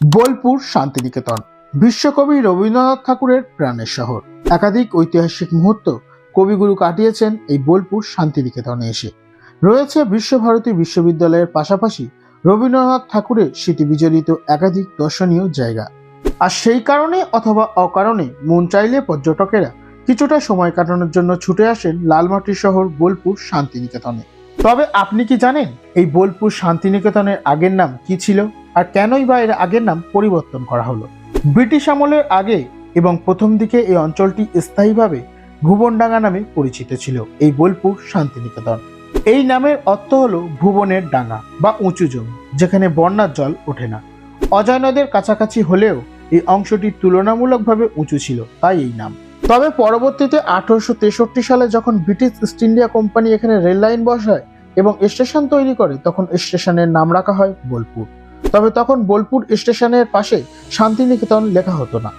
বোলপুর শান্তিনিকেতন। বিশ্বকবি রবীন্দ্রনাথ ঠাকুরের প্রাণের শহর। একাধিক ঐতিহাসিক মুহূর্ত কবিগুরু কাটিয়েছেন এই বোলপুর শান্তিনিকেতনে এসে। রয়েছে বিশ্বভারতী বিশ্ববিদ্যালয়ের পাশাপাশি রবীন্দ্রনাথ ঠাকুরের স্মৃতি বিজড়িত একাধিক দর্শনীয় জায়গা। আর সেই কারণে অথবা অকারণে মন চাইলে পর্যটকেরা কিছুটা সময় কাটানোর জন্য ছুটে আসেন লালমাটির শহর বোলপুর শান্তিনিকেতনে। তবে আপনি কি জানেন এই বোলপুর শান্তিনিকেতনের আগের নাম কি ছিল? আর কেনই বা এর আগের নাম পরিবর্তন করা হলো। ব্রিটিশ আমলের আগে এবং প্রথম দিকে এই অঞ্চলটি স্থায়ীভাবে ভুবনডাঙ্গা নামে পরিচিত ছিল, এই বোলপুর শান্তিনিকেতন। এই নামের অর্থ হলো ভুবনের ডাঙ্গা বা উঁচু জমি, যেখানে বন্যার জল ওঠে না। অজয় নদের কাছাকাছি হলেও এই অংশটি তুলনামূলকভাবে উঁচু ছিল, তাই এই নাম। তবে পরবর্তীতে আঠারোশো তেষট্টি সালে যখন ব্রিটিশ ইস্ট ইন্ডিয়া কোম্পানি এখানে রেল লাইন বসায় এবং স্টেশন তৈরি করে, তখন স্টেশনের নাম রাখা হয় বোলপুর। তবে তখন বোলপুর স্টেশনের পাশে শান্তিনিকেতন লেখা হতো না।